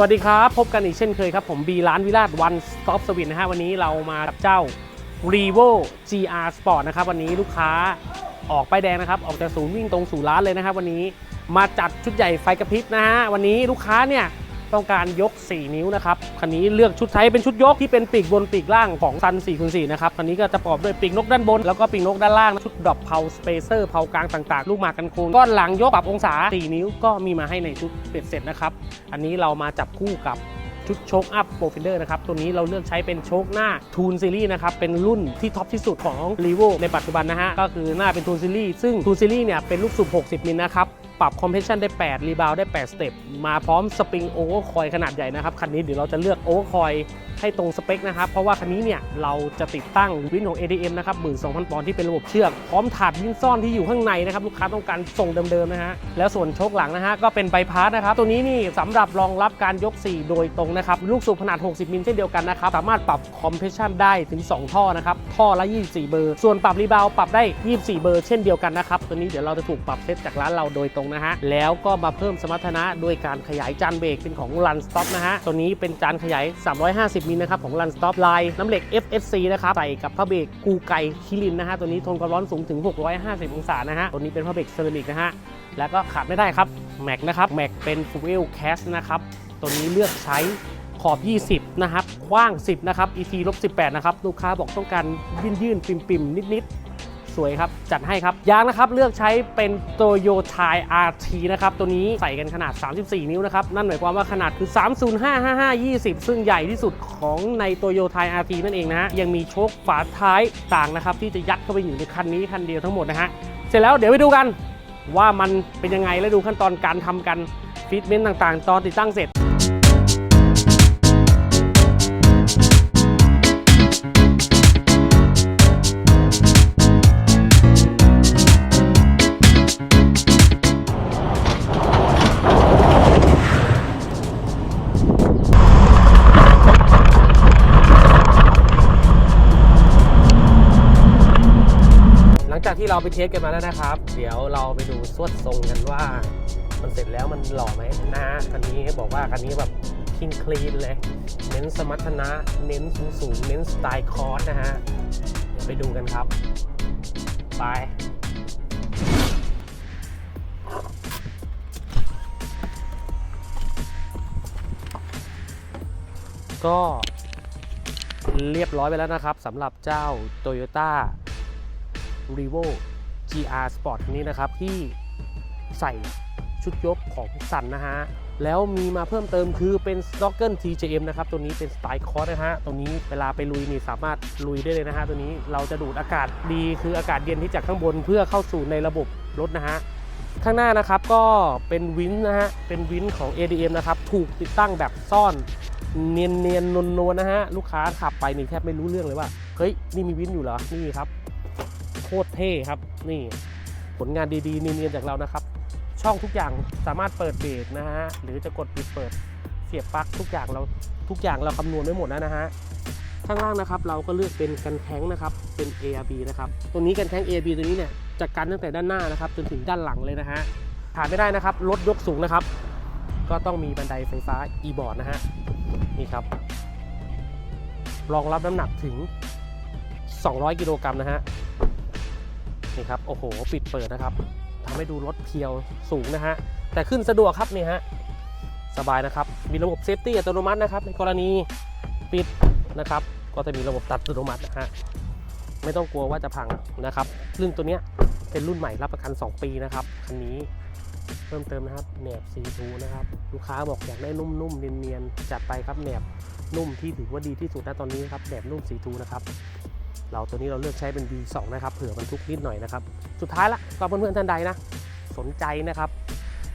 วัสดีครับ พบกันอีกเช่นเคยครับ ผมบีร้านวิราชวันสต็อปสวินนะฮะวันนี้เรามากับเจ้า r e v o GR Sport นะครับ วันนี้ลูกค้าออกไปแดงนะครับ ออกจากศูนย์วิ่งตรงสู่ร้านเลยนะครับ วันนี้มาจัดชุดใหญ่ไฟกระพริบนะฮะวันนี้ลูกค้าเนี่ย ต้องการยก 4 นิ้วนะครับคันนี้เลือกชุดใช้เป็นชุดยกที่เป็นปีกบนปีกล่างของซัน4คูณ4นะครับคันนี้ก็จะประกอบด้วยปีกนกด้านบน แล้วก็ปีกนกด้านล่างชุดดรอปเพาสเปเซอร์เพากลางต่าง ๆ ลูกหมากกันโคนก้อนหลังยกปรับองศา 4 นิ้วก็มีมาให้ในชุดเป็ดเสร็จนะครับอันนี้เรามาจับคู่กับชุดโชคอัพโปรฟิเดอร์นะครับ ตัวนี้เราเลือกใช้เป็นโชคหน้าทูนซีรีส์นะครับ เป็นรุ่นที่ท็อปที่สุดของ r e v o ในปัจจุบันนะฮะ ก็คือหน้าเป็นทูนซีรีส์ซึ่งทูนซีรีส์เนี่ยเป็นลูกสูบ 60 มิลนะครับ ปรับคอมเพรสชันได้ 8 รีบาวได้ 8 สเต็ป มาพร้อมสปริงโอเวอร์คอยขนาดใหญ่นะครับ คันนี้เดี๋ยวเราจะเลือกโอเวอร์คอยให้ตรงสเปคนะครับ เพราะว่าคันนี้เนี่ยเราจะติดตั้งวินของ ADM นะครับ 12,000 ปอนด์ที่เป็นระบบเชือก พร้อมถาดยิงซ่อนที่อยู่ข้างในนะครับ ลูกค้าต้องการส่งเดิมๆนะฮะ แล้วส่วนโชคหลังนะฮะก็เป็นใบพัดนะครับ ตัวนี้นี่สำหรับรองรับการยก 4 โดยตรงนะครับ ลูกสูบขนาด 60 มิลเช่นเดียวกันนะครับ สามารถปรับคอมเพรสชันได้ถึง 2 ท่อนะครับ ท่อละ 24 เบอร์ ส่วนปรับรีบาวปรับได้ 24 เบอร์เช่นเดียวกันนะครับ ตัวนี้เดี๋ยวเราจะถูกปรับเซตจากร้านเราโดยตรงนะฮะ แล้วก็มาเพิ่มสมรรถนะโดยการขยายจานเบรกเป็นของ Run Stop นะฮะ ตัวนี้เป็นจานขยาย 350มิลนะครับของ Run Stop ลายน้ำเหล็ก FSC นะครับ ใส่กับผ้าเบรกกูไก่คิรินนะฮะ ตัวนี้ทนความร้อนสูงถึง 650 องศานะฮะ ตัวนี้เป็นผ้าเบรกเซรามิกนะฮะ แล้วก็ขาดไม่ได้ครับแม็กนะครับแม็กเป็น Fuel Cast นะครับตัวนี้เลือกใช้ขอบ 20 นะครับ กว้าง 10 นะครับ ET ลบ18 นะครับ ลูกค้าบอกต้องการยื่นยื่นๆปิ่มปิ่มๆ นิด ๆ สวยครับ จัดให้ครับ ยางนะครับเลือกใช้เป็นโตโยไท RT นะครับ ตัวนี้ใส่กันขนาด 34 นิ้วนะครับ นั่นหมายความว่าขนาดคือ 305 55 20 ซึ่งใหญ่ที่สุดของในโตโยไท RT นั่นเองนะฮะ ยังมีโชคฝาท้ายต่างนะครับ ที่จะยัดเข้าไปอยู่ในคันนี้คันเดียวทั้งหมดนะฮะ เสร็จแล้วเดี๋ยวไปดูกันว่ามันเป็นยังไงและดูขั้นตอนการทำกันฟีดเมนต์ต่างๆ ตอนติดตั้งเสร็จ ที่เราไปเทสกันมาแล้วนะครับ เดี๋ยวเราไปดูสวดทรงกันว่า มันเสร็จแล้วมันหล่อไหมนะคันนี้บอกว่าคันนี้แบบคินคลีนเลย เน้นสมรรถนะ เน้นสูงสูงๆเน้นสไตล์คอร์สนะฮะเดี๋ยวไปดูกันครับ ไปก็เรียบร้อยไปแล้วนะครับสำหรับเจ้า Toyota r e v o GR Sport นี้นะครับที่ใส่ชุดยกของสันนะฮะ แล้วมีมาเพิ่มเติมคือเป็น s t o c k e n TJM นะครับ ตัวนี้เป็นสไตล์คอร์สนะฮะ ตัวนี้เวลาไปลุยนี่สามารถลุยได้เลยนะฮะ ตัวนี้เราจะดูดอากาศดีคืออากาศเย็นที่จากข้างบนเพื่อเข้าสู่ในระบบรถนะฮะ ข้างหน้านะครับก็เป็นวินนะฮะ เป็นวินของ ADM นะครับ ถูกติดตั้งแบบซ่อนเนียนเนียนนวลนวลนะฮะ ลูกค้าขับไปนี่แทบไม่รู้เรื่องเลยว่า เฮ้ย นี่มีวินอยู่เหรอ นี่ครับ คตรเท่ครับ นี่ผลงานดีๆเนียนๆจากเรานะครับ ช่องทุกอย่างสามารถเปิดเบรกนะฮะหรือจะกดปิดเปิดเสียบปลั๊กทุกอย่างเราทุกอย่างเราคำนวณไว้หมดแล้วนะฮะข้างล่างนะครับเราก็เลือกเป็นกันแข้งนะครับเป็น ARB นะครับตัวนี้กันแข้ง ARB ตัวนี้เนี่ยจะกันตั้งแต่ด้านหน้านะครับจนถึงด้านหลังเลยนะฮะขาดไม่ได้นะครับรถยกสูงนะครับ ก็ต้องมีบันไดไฟฟ้า e-board นะฮะนี่ครับรองรับน้ำหนักถึง 200 กิโลกรัมนะฮะ นี่ครับโอ้โหปิดเปิดนะครับทำให้ดูรถเพียวสูงนะฮะแต่ขึ้นสะดวกครับนี่ฮะสบายนะครับมีระบบเซฟตี้อัตโนมัตินะครับในกรณีปิดนะครับ ก็จะมีระบบตัดอัตโนมัตินะฮะไม่ต้องกลัวว่าจะพังนะครับซึ่งตัวเนี้ยเป็นรุ่นใหม่รับประกัน 2 ปีนะครับคันนี้เพิ่มเติมนะครับแหนบสีทูนะครับ ลูกค้าบอกอยากได้นุ่มๆเนียนๆจัดไปครับแหนบนุ่มที่ถือว่าดีที่สุดณตอนนี้ครับแหนบนุ่มสีทูนะครับ เราตัวนี้เราเลือกใช้เป็น B2 นะครับเผื่อบรรทุกนิดหน่อยนะครับ สุดท้ายละก็เพื่อนๆท่านใดนะ สนใจนะครับ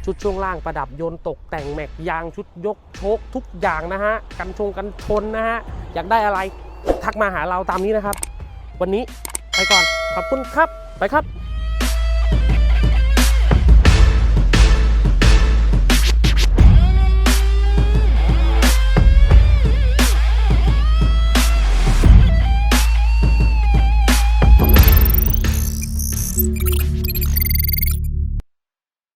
ชุดช่วงล่างประดับยนต์ตกแต่งแม็กยางชุดยกโชคทุกอย่างนะฮะกันชงกันชนนะฮะอยากได้อะไรทักมาหาเราตามนี้นะครับ วันนี้ไปก่อนขอบคุณครับไปครับ